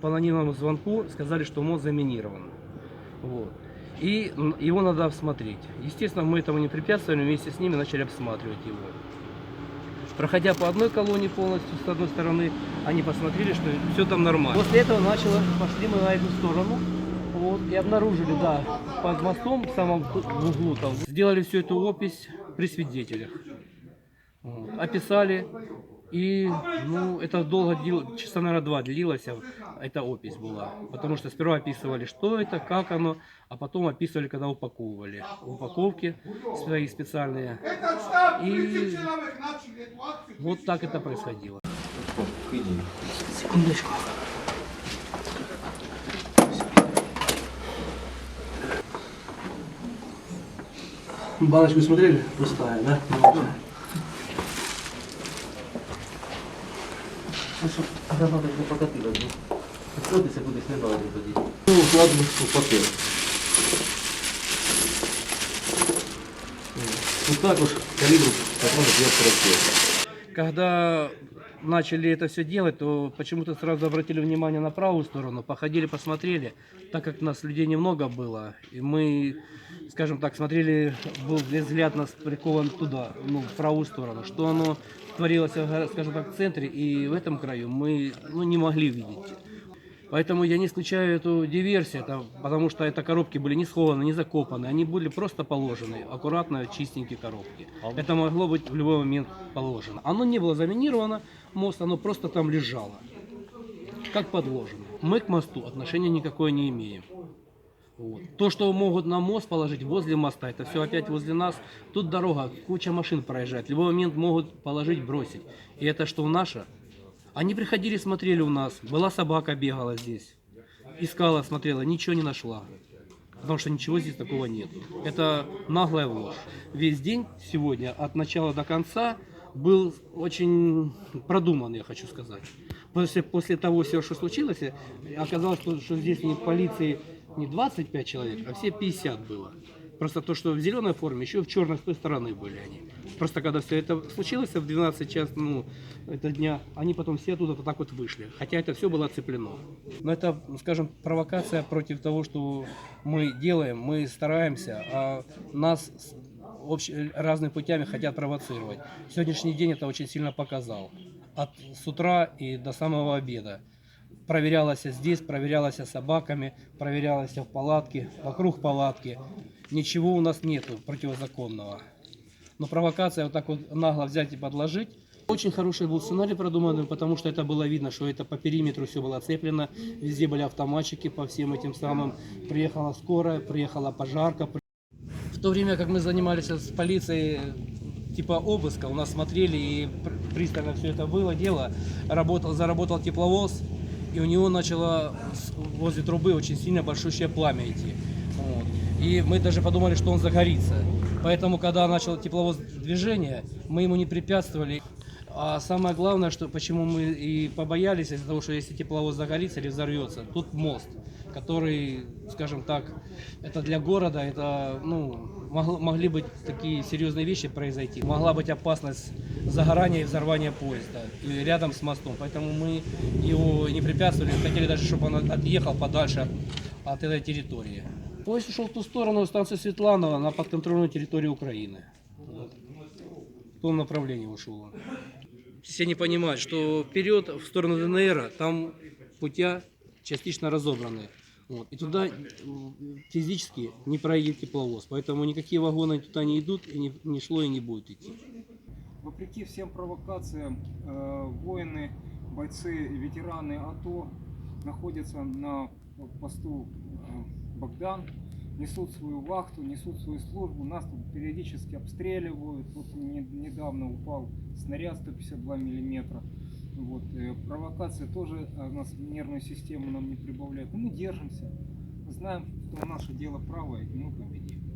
По анонимному звонку сказали, что мост заминирован. Вот. И его надо обсмотреть. Естественно, мы этому не препятствовали, вместе с ними начали обсматривать его. Проходя по одной колонии полностью с одной стороны, они посмотрели, что все там нормально. После этого начало, пошли мы на эту сторону. Вот, и обнаружили, да, под мостом, в самом в углу там, сделали всю эту опись при свидетелях. Вот, описали. И, ну, это долго, дел- часа, наверное, два длилось, а эта опись была. Потому что сперва описывали, что это, как оно, а потом описывали, когда упаковывали. Упаковки свои специальные. И вот так это происходило. Секундочку. Баночку смотрели? Пустая, да? А давай не покатила, ну. Сходиться кудись не дали тоді. Ну, укладно в папір. Ну так уж калібр патрони 545. Когда начали это все делать, то почему-то сразу обратили внимание на правую сторону, походили, посмотрели, так как нас людей немного было, и мы, скажем так, смотрели, был взгляд нас прикован туда, ну, в правую сторону, что оно творилось, скажем так, в центре, и в этом краю мы ну, не могли видеть. Поэтому я не исключаю эту диверсию, это, потому что это коробки были не схованы, не закопаны, они были просто положены, аккуратно, чистенькие коробки. Это могло быть в любой момент положено. Оно не было заминировано, мост, оно просто там лежало, как подложено. Мы к мосту отношения никакое не имеем. Вот. То, что могут на мост положить возле моста, это все опять возле нас. Тут дорога, куча машин проезжает. В любой момент могут положить, бросить. И это что наше? Они приходили, смотрели у нас. Была собака, бегала здесь. Искала, смотрела, ничего не нашла. Потому что ничего здесь такого нет. Это наглая ложь. Весь день сегодня, от начала до конца, был очень продуманный, я хочу сказать. После, после того всего, что случилось, оказалось, что, что здесь не полиции не 25 человек, а все 50 было. Просто то, что в зеленой форме, еще в черной с той стороны были они. Просто когда все это случилось в 12 час, ну, это дня, они потом все оттуда вот так вот вышли. Хотя это все было оцеплено. Но это, скажем, провокация против того, что мы делаем, мы стараемся, а нас общ- разными путями хотят провоцировать. Сегодняшний день это очень сильно показал. От с утра и до самого обеда. Проверялось здесь, проверялось собаками, проверялось в палатке, вокруг палатки. Ничего у нас нету противозаконного. Но провокация вот так вот нагло взять и подложить. Очень хороший был сценарий продуманный, потому что это было видно, что это по периметру все было оцеплено. Везде были автоматчики по всем этим самым. Приехала скорая, приехала пожарка. В то время, как мы занимались с полицией типа обыска, у нас смотрели и пр- пристально все это было дело, работал, заработал тепловоз, и у него начало возле трубы очень сильно большущее пламя идти. Вот. И мы даже подумали, что он загорится. Поэтому, когда начал тепловоз движение, мы ему не препятствовали. А самое главное, что почему мы и побоялись, из-за того, что если тепловоз загорится или взорвется, тут мост, который, скажем так, это для города, это, ну, могло- могли быть такие серьезные вещи произойти. Могла быть опасность загорания и взорвания поезда и рядом с мостом. Поэтому мы его не препятствовали, хотели даже, чтобы он отъехал подальше от, этой территории. Поезд ушел в ту сторону, станция Светланова, на подконтрольную территорию Украины. Вот. В том направлении ушел он. Все не понимают, что вперед, в сторону ДНР, там путя частично разобраны. Вот. И туда физически не проедет тепловоз. Поэтому никакие вагоны туда не идут, и не, не шло и не будет идти. Вопреки всем провокациям, э, воины, бойцы, ветераны АТО находятся на посту э, Богдан несут свою вахту, несут свою службу, нас тут периодически обстреливают. Вот недавно упал снаряд 152 миллиметра. Вот, э, провокация тоже э, нас нервную систему нам не прибавляет. Но мы держимся, мы знаем, что наше дело правое, и мы победим.